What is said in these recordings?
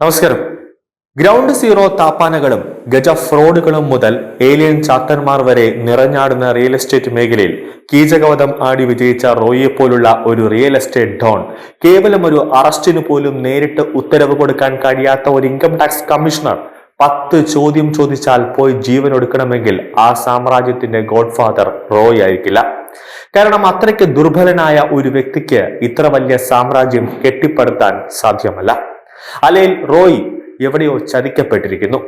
നമസ്കാരം. Ground zero താപ്പാനകളും ഗജ ഫ്രോഡുകളും മുതൽ ഏലിയൻ ചാത്തന്മാർ വരെ നിറഞ്ഞാടുന്ന റിയൽ എസ്റ്റേറ്റ് മേഖലയിൽ കീചകവധം ആടി വിജയിച്ച റോയിയെ പോലുള്ള ഒരു റിയൽ എസ്റ്റേറ്റ് ഡോൺ കേവലം ഒരു അറസ്റ്റിന് പോലും നേരിട്ട് ഉത്തരവ് കൊടുക്കാൻ കഴിയാത്ത ഒരു ഇൻകം ടാക്സ് കമ്മീഷണർ പത്ത് ചോദ്യം ചോദിച്ചാൽ പോയി ജീവൻ ഒടുക്കണമെങ്കിൽ ആ സാമ്രാജ്യത്തിന്റെ ഗോഡ്ഫാദർ റോയ് ആയിരിക്കില്ല. കാരണം അത്രയ്ക്ക് ദുർബലനായ ഒരു വ്യക്തിക്ക് ഇത്ര വലിയ സാമ്രാജ്യം കെട്ടിപ്പടുത്താൻ സാധ്യമല്ല. അല്ലെങ്കിൽ റോയ് എവിടെയോ ചതിക്കപ്പെട്ടിരിക്കുന്നു.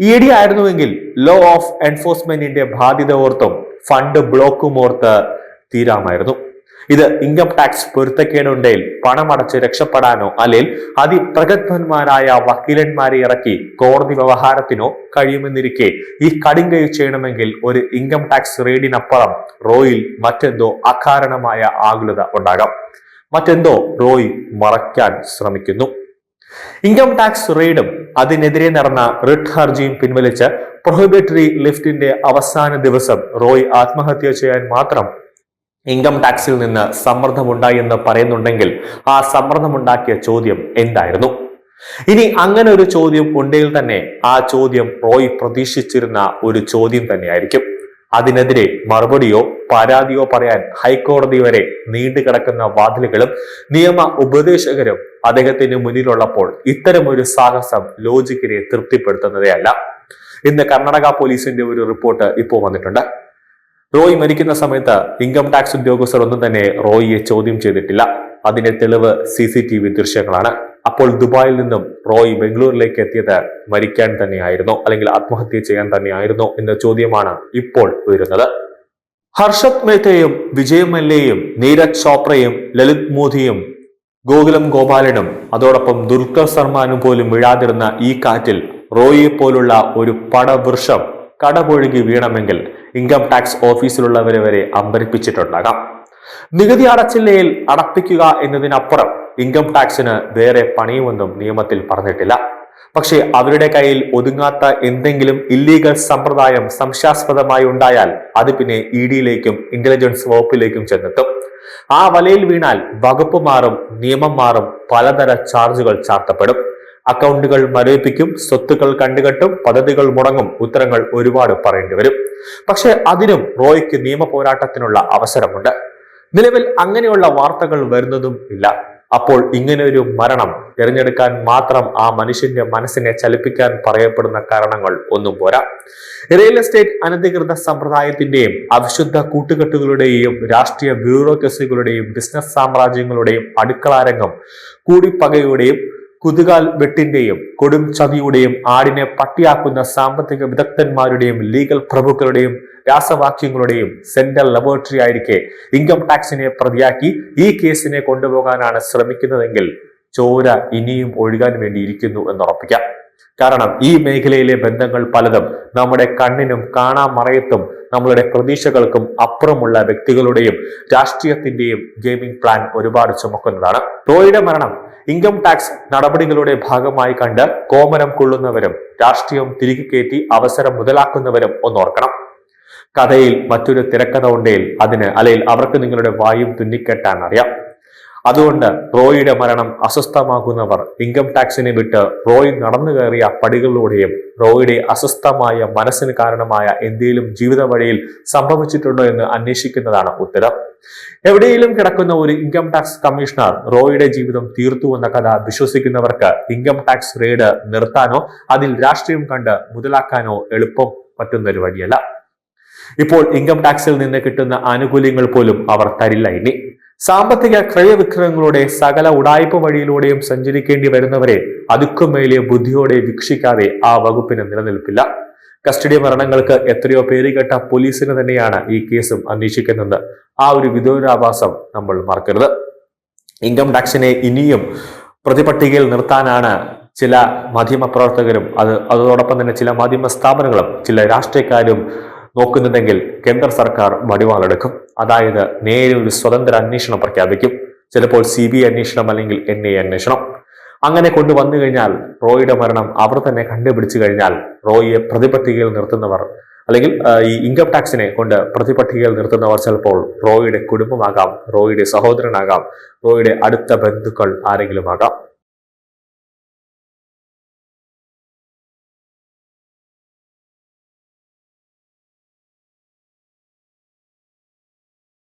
ഇ ഡി ആയിരുന്നുവെങ്കിൽ ലോ ഓഫ് എൻഫോഴ്സ്മെന്റിന്റെ ബാധ്യത ഓർത്തും ഫണ്ട് ബ്ലോക്കും ഓർത്ത് തീരാമായിരുന്നു. ഇത് ഇൻകം ടാക്സ് പൊരുത്തക്കേടുണ്ടെങ്കിൽ പണമടച്ച് രക്ഷപ്പെടാനോ അല്ലെങ്കിൽ അതിപ്രഗത്ഭന്മാരായ വക്കീലന്മാരെ ഇറക്കി കോടതി വ്യവഹാരത്തിനോ കഴിയുമെന്നിരിക്കെ ഈ കടുങ്കൈ ചെയ്യണമെങ്കിൽ ഒരു ഇൻകം ടാക്സ് റെയ്ഡിനപ്പുറം റോയിൽ മറ്റെന്തോ അകാരണമായ ആകുലത ഉണ്ടാകാം. മറ്റെന്തോ റോയ് മറയ്ക്കാൻ ശ്രമിക്കുന്നു. ഇൻകം ടാക്സ് റെയ്ഡും അതിനെതിരെ നടന്ന റിട്ട് ഹർജിയും പിൻവലിച്ച് പ്രൊഹിബിറ്ററി ലിഫ്റ്റിന്റെ അവസാന ദിവസം റോയ് ആത്മഹത്യ ചെയ്യാൻ മാത്രം ഇൻകം ടാക്സിൽ നിന്ന് സമ്മർദ്ദമുണ്ടായി എന്ന് പറയുന്നുണ്ടെങ്കിൽ ആ സമ്മർദ്ദമുണ്ടാക്കിയ ചോദ്യം എന്തായിരുന്നു? ഇനി അങ്ങനെ ഒരു ചോദ്യം ഉണ്ടെങ്കിൽ തന്നെ ആ ചോദ്യം റോയ് പ്രതീക്ഷിച്ചിരുന്ന ഒരു ചോദ്യം തന്നെയായിരിക്കും. അതിനെതിരെ മറുപടിയോ പരാതിയോ പറയാൻ ഹൈക്കോടതി വരെ നീണ്ടുകിടക്കുന്ന വാതിലുകളും നിയമ ഉപദേശകരും അദ്ദേഹത്തിന് മുന്നിലുള്ളപ്പോൾ ഇത്തരമൊരു സാഹസം ലോജിക്കിനെ തൃപ്തിപ്പെടുത്തുന്നതേ ഇന്ന് കർണാടക പോലീസിന്റെ ഒരു റിപ്പോർട്ട് ഇപ്പോൾ വന്നിട്ടുണ്ട്. റോയ് മരിക്കുന്ന സമയത്ത് ഇൻകം ടാക്സ് ഉദ്യോഗസ്ഥർ ഒന്നും തന്നെ റോയിയെ ചോദ്യം ചെയ്തിട്ടില്ല. അതിന്റെ തെളിവ് സി സി ടി വി ദൃശ്യങ്ങളാണ്. അപ്പോൾ ദുബായിൽ നിന്നും റോയ് ബംഗളൂരിലേക്ക് എത്തിയത് മരിക്കാൻ തന്നെയായിരുന്നോ അല്ലെങ്കിൽ ആത്മഹത്യ ചെയ്യാൻ തന്നെയായിരുന്നോ എന്ന ചോദ്യമാണ് ഇപ്പോൾ ഉയരുന്നത്. ഹർഷത് മേത്തയും വിജയ് മല്ലയും നീരജ് ചോപ്രയും ലളിത് മോദിയും ഗോകുലം ഗോപാലനും അതോടൊപ്പം ദുൽഖർ സൽമാനും പോലും വീഴാതിരുന്ന ഈ കാറ്റിൽ റോയിയെ പോലുള്ള ഒരു പടവൃക്ഷം കടപൊഴുകി വീണമെങ്കിൽ ഇൻകം ടാക്സ് ഓഫീസിലുള്ളവരെ വരെ അമ്പരിപ്പിച്ചിട്ടുണ്ടാകാം. നികുതി അടച്ചില്ലയിൽ അടപ്പിക്കുക എന്നതിനപ്പുറം ഇൻകം ടാക്സിന് വേറെ പണിയുമെന്നും നിയമത്തിൽ പറഞ്ഞിട്ടില്ല. പക്ഷേ അവരുടെ കയ്യിൽ ഒതുങ്ങാത്ത എന്തെങ്കിലും ഇല്ലീഗൽ സമ്പ്രദായം സംശയാസ്പദമായി ഉണ്ടായാൽ അത് പിന്നെ ഇ ഡിയിലേക്കും ഇന്റലിജൻസ് വകുപ്പിലേക്കും ചെന്നെത്തും. ആ വലയിൽ വീണാൽ വകുപ്പ് മാറും നിയമം മാറും പലതര ചാർജുകൾ ചാർത്തപ്പെടും. അക്കൗണ്ടുകൾ മരവിപ്പിക്കും സ്വത്തുക്കൾ കണ്ടുകെട്ടും പദ്ധതികൾ മുടങ്ങും ഉത്തരങ്ങൾ ഒരുപാട് പറയേണ്ടി വരും. പക്ഷേ അതിനും റോയ്ക്ക് നിയമ പോരാട്ടത്തിനുള്ള അവസരമുണ്ട്. നിലവിൽ അങ്ങനെയുള്ള വാർത്തകൾ വരുന്നതും ഇല്ല. അപ്പോൾ ഇങ്ങനെ ഒരു മരണം തിരഞ്ഞെടുക്കാൻ മാത്രം ആ മനുഷ്യന്റെ മനസ്സിനെ ചലിപ്പിക്കാൻ പറയപ്പെടുന്ന കാരണങ്ങൾ ഒന്നും പോരാ. റിയൽ എസ്റ്റേറ്റ് അനധികൃത സമ്പ്രദായത്തിന്റെയും അവിശുദ്ധ കൂട്ടുകെട്ടുകളുടെയും രാഷ്ട്രീയ ബ്യൂറോക്രസികളുടെയും ബിസിനസ് സാമ്രാജ്യങ്ങളുടെയും അടുക്കളാരംഗം കൂടിപ്പകയുടെയും കുതുകാൽ വെട്ടിന്റെയും കൊടും ചതിയുടെയും ആടിനെ പട്ടിയാക്കുന്ന സാമ്പത്തിക വിദഗ്ധന്മാരുടെയും ലീഗൽ പ്രഭുക്കളുടെയും രാസവാക്യങ്ങളുടെയും സെൻട്രൽ ലബോറട്ടറി ആയിരിക്കെ ഇൻകം ടാക്സിനെ പ്രതിയാക്കി ഈ കേസിനെ കൊണ്ടുപോകാനാണ് ശ്രമിക്കുന്നതെങ്കിൽ ചോര ഇനിയും ഒഴുകാൻ വേണ്ടിയിരിക്കുന്നു എന്ന് എന്നുറപ്പിക്കാം. കാരണം ഈ മേഖലയിലെ ബന്ധങ്ങൾ പലതും നമ്മുടെ കണ്ണിനും കാണാമറയത്തും നമ്മളുടെ പ്രതീക്ഷകൾക്കും അപ്പുറമുള്ള വ്യക്തികളുടെയും രാഷ്ട്രീയത്തിന്റെയും ഗെയിമിംഗ് പ്ലാൻ ഒരുപാട് ചുമക്കുന്നതാണ്. റോയുടെ മരണം ഇൻകം ടാക്സ് നടപടികളുടെ ഭാഗമായി കണ്ട് കോമനം കൊള്ളുന്നവരും രാഷ്ട്രീയം തിരികെ കയറ്റി അവസരം മുതലാക്കുന്നവരും ഒന്നോർക്കണം. കഥയിൽ മറ്റൊരു തിരക്കഥ ഉണ്ടെങ്കിൽ അതിന് അല്ലെങ്കിൽ അവർക്ക് നിങ്ങളുടെ വായും തുന്നിക്കെട്ടാൻ അറിയാം. അതുകൊണ്ട് റോയിയുടെ മരണം അസ്വസ്ഥമാകുന്നവർ ഇൻകം ടാക്സിനെ വിട്ട് റോയ് നടന്നു കയറിയ പടികളിലൂടെയും റോയിയുടെ അസ്വസ്ഥമായ മനസ്സിന് കാരണമായ എന്തെങ്കിലും ജീവിത വഴിയിൽ സംഭവിച്ചിട്ടുണ്ടോ എന്ന് അന്വേഷിക്കുന്നതാണ് ഉത്തരം. എവിടെയെങ്കിലും കിടക്കുന്ന ഒരു ഇൻകം ടാക്സ് കമ്മീഷണർ റോയിയുടെ ജീവിതം തീർത്തു എന്ന കഥ വിശ്വസിക്കുന്നവർക്ക് ഇൻകം ടാക്സ് റെയ്ഡ് നിർത്താനോ അതിൽ രാഷ്ട്രീയം കണ്ട് മുതലാക്കാനോ എളുപ്പം പറ്റുന്ന ഒരു വഴിയല്ല. ഇപ്പോൾ ഇൻകം ടാക്സിൽ നിന്ന് കിട്ടുന്ന ആനുകൂല്യങ്ങൾ പോലും അവർ തരില്ല ഇനി. സാമ്പത്തിക ക്രയവിക്രയങ്ങളുടെ സകല ഉടായ്പ വഴിയിലൂടെയും സഞ്ചരിക്കേണ്ടി വരുന്നവരെ അതുക്കും മേലെ ബുദ്ധിയോടെ വീക്ഷിക്കാതെ ആ വകുപ്പിന് നിലനിൽപ്പില്ല. കസ്റ്റഡി മരണങ്ങൾക്ക് എത്രയോ പേരുകെട്ട പോലീസിന് തന്നെയാണ് ഈ കേസും അന്വേഷിക്കുന്നത്. ആ ഒരു വിദൂരാഭാസം നമ്മൾ മറക്കരുത്. ഇൻകം ടാക്സിനെ ഇനിയും പ്രതിപട്ടികയിൽ നിർത്താനാണ് ചില മാധ്യമ പ്രവർത്തകരും അത് അതോടൊപ്പം തന്നെ ചില മാധ്യമ സ്ഥാപനങ്ങളും ചില രാഷ്ട്രീയക്കാരും നോക്കുന്നുണ്ടെങ്കിൽ കേന്ദ്ര സർക്കാർ വടിവാളെടുക്കും അതായത് നേരെ ഒരു സ്വതന്ത്ര അന്വേഷണം പ്രഖ്യാപിക്കും. ചിലപ്പോൾ സി ബി അന്വേഷണം അല്ലെങ്കിൽ എൻ ഐ അന്വേഷണം. അങ്ങനെ കൊണ്ടുവന്നു കഴിഞ്ഞാൽ റോയിയുടെ മരണം അവർ തന്നെ കണ്ടുപിടിച്ചു കഴിഞ്ഞാൽ റോയിയെ പ്രതിപട്ടികയിൽ നിർത്തുന്നവർ അല്ലെങ്കിൽ ഈ ഇൻകം ടാക്സിനെ കൊണ്ട് പ്രതിപട്ടികയിൽ നിർത്തുന്നവർ ചിലപ്പോൾ റോയിയുടെ കുടുംബമാകാം റോയിയുടെ സഹോദരനാകാം റോയിയുടെ അടുത്ത ബന്ധുക്കൾ ആരെങ്കിലും ആകാം